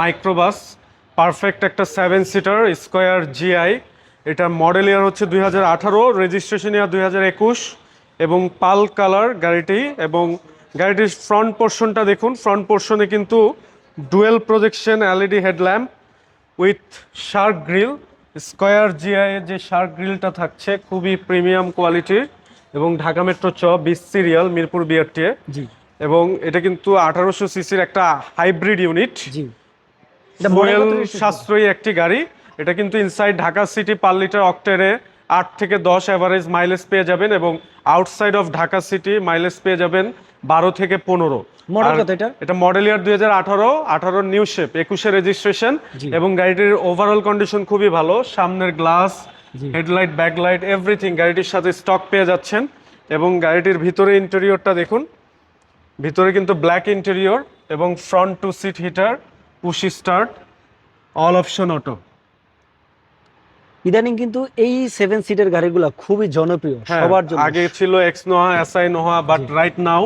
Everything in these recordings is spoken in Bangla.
মাইক্রোবাস পারফেক্ট একটা সেভেন সিটার স্কোয়ার জিআই এটা মডেল ইয়ার হচ্ছে দুই হাজার আঠারো রেজিস্ট্রেশন ইয়ার দুই হাজার একুশ এবং পাল কালার গাড়িটি এবং গাড়িটির ফ্রন্ট পোর্শনটা দেখুন ফ্রন্ট পোর্শনে কিন্তু dual projection LED headlamp with shark grille square GI এর যে শার্ক গ্রিলটা থাকছে খুবই প্রিমিয়াম কোয়ালিটির এবং ঢাকা মেট্রো চ বিশ সিরিয়াল মিরপুর বিআরটিএ জি। এবং এটা কিন্তু আঠারোশো সিসির একটা হাইব্রিড ইউনিট জি। সাশ্রয়ী একটি গাড়ি। এটা কিন্তু inside Dhaka city per litre অক্টেরে আট থেকে দশ অ্যাভারেজ মাইলেজ পেয়ে যাবেন এবং outside of Dhaka city mileage পেয়ে যাবেন বারো থেকে পনেরো। এটা? মডেল ইয়ার দুই হাজার আঠারো আঠারোর নিউ শেপ একুশে রেজিস্ট্রেশন এবং গাড়িটির ওভারঅল কন্ডিশন খুবই ভালো। সামনের গ্লাস হেডলাইট ব্যাকলাইট এভরিথিং গাড়িটির সাথে স্টক পেয়ে যাচ্ছেন এবং গাড়িটির ভিতরে ইন্টেরিয়রটা দেখুন। ভিতরে কিন্তু ব্ল্যাক ইন্টেরিয়র এবং front two seat heater push start all option auto. ইদানিং কিন্তু এই সেভেন সিটের গাড়িগুলো খুবই জনপ্রিয় সবার জন্য। হ্যাঁ, আগে ছিল X Noah SI Noah but right now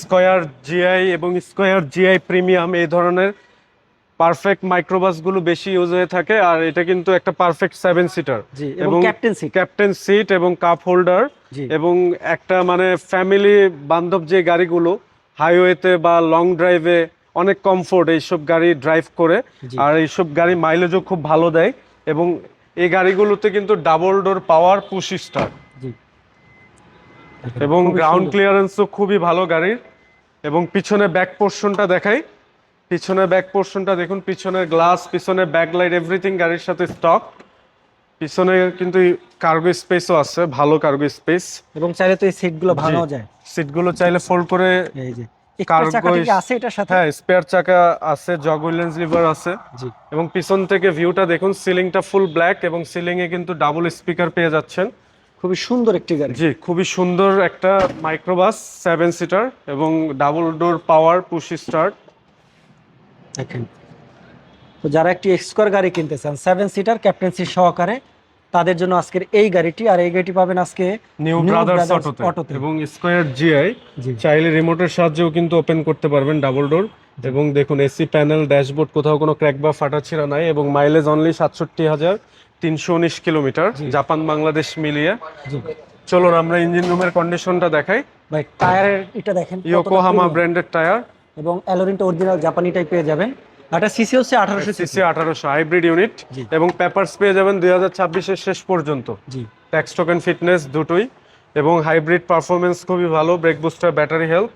square GI এবং স্কয়ার জিআই প্রিমিয়াম এই ধরনের পারফেক্ট মাইক্রোবাসগুলো বেশি ইউজ হয়ে থাকে আর এটা কিন্তু একটা পারফেক্ট সেভেন সিটার এবং captain seat। ক্যাপ্টেন সিট এবং কাপ হোল্ডার এবং একটা মানে ফ্যামিলি বান্ধব যে গাড়িগুলো হাইওয়েতে বা লং ড্রাইভে অনেক কমফোর্ট এইসব গাড়ি ড্রাইভ করে। আর এইসব গাড়ি মাইলেজও খুব ভালো দেয় এবং এই গাড়িগুলোতে কিন্তু double door power push start এবং গ্রাউন্ড। ক্লিয়ারেন্সও খুবই ভালো গাড়ির। এবং পিছনে ব্যাক পোর্শনটা দেখাই। পিছনে ব্যাক পোর্শনটা দেখুন পিছনের গ্লাস পিছনে ব্যাকলাইট এভরিথিং গাড়ির সাথে স্টক পিছনে কিন্তু কার্গো স্পেসও আছে ভালো কার্গো স্পেস এবং চাইলে তো এই সিটগুলো ভাঙাও যায়। সিটগুলো চাইলে ফোল্ড করে এই যে। আছে এটার সাথে? হ্যাঁ স্পেয়ার চাকা আছে জগ লিভার আছে। এবং পিছন থেকে ভিউটা দেখুন সিলিংটা ফুল ব্ল্যাক এবং সিলিং এ কিন্তু ডাবল স্পিকার পেয়ে যাচ্ছেন। খুবই সুন্দর একটি গাড়ি। জি খুবই সুন্দর একটা মাইক্রোবাস সেভেন সিটার এবং double door power push start দেখেন। তো যারা একটি গাড়ি কিনতে চান সেভেন সিটার ক্যাপ্টেন্সি সহকারে তাদের জন্য আজকের এই গাড়িটি আর এই গাড়িটি পাবেন আজকে নিউ ব্রাদার্স অটোতে এবং স্কয়ার জিআই। চাইলে রিমোটের সাহায্যেও কিন্তু ওপেন করতে পারবেন ডাবল ডোর এবং দেখুন এসি প্যানেল ড্যাশবোর্ড কোথাও কোনো ক্র্যাক বা ফাটাছিড়া নাই এবং মাইলেজ অনলি সাতষট্টি হাজার তিনশো উনিশ কিলোমিটার জাপান বাংলাদেশ মিলিয়ে। চলুন আমরা ইঞ্জিন রুমের কন্ডিশনটা দেখাই। ভাই টায়ারের এটা দেখেন ইয়োকোহামা পুরনো। ব্র্যান্ডের টায়ার এবং অ্যালোরিনটা অরিজিনাল জাপানিটাই পেয়ে যাবেন। এটা সিসি হচ্ছে আঠারোশো সিসি। আঠারোশো হাইব্রিড ইউনিট এবং পেপারস পেয়ে যাবেন দুই হাজার ছাব্বিশের শেষ পর্যন্ত। জি। ট্যাক্স টোকেন ফিটনেস দুটোই। এবং হাইব্রিড পারফরমেন্স খুবই ভালো ব্রেক বুস্টার ব্যাটারি হেলথ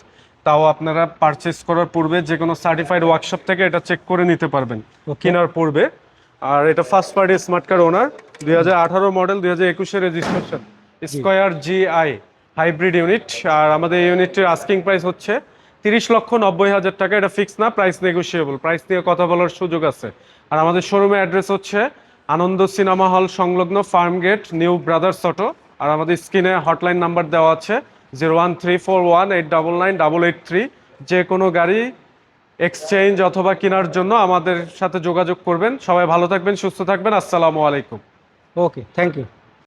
তাও আপনারা পারচেস করার পূর্বে যে কোনো সার্টিফাইড ওয়ার্কশপ থেকে এটা চেক করে নিতে পারবেন কেনার পূর্বে। আর এটা first party smart card owner দুই হাজার আঠারো মডেল দুই হাজার একুশে registration square G I hybrid unit আর আমাদের এই ইউনিটের আস্কিং প্রাইস হচ্ছে তিরিশ লক্ষ নব্বই হাজার টাকা, এটা ফিক্স না প্রাইস নেগোসিয়েবল প্রাইস নিয়ে কথা বলার সুযোগ আছে। আর আমাদের শোরুমের অ্যাড্রেস হচ্ছে আনন্দ সিনেমা হল সংলগ্ন farm gate, new brothers auto. আর আমাদের স্ক্রিনে হটলাইন নাম্বার দেওয়া আছে zero one three four one eight double nine double eight three যে কোনো গাড়ি এক্সচেঞ্জ অথবা কেনার জন্য আমাদের সাথে যোগাযোগ করবেন। সবাই ভালো থাকবেন, সুস্থ থাকবেন। আসসালামু আলাইকুম। Okay thank you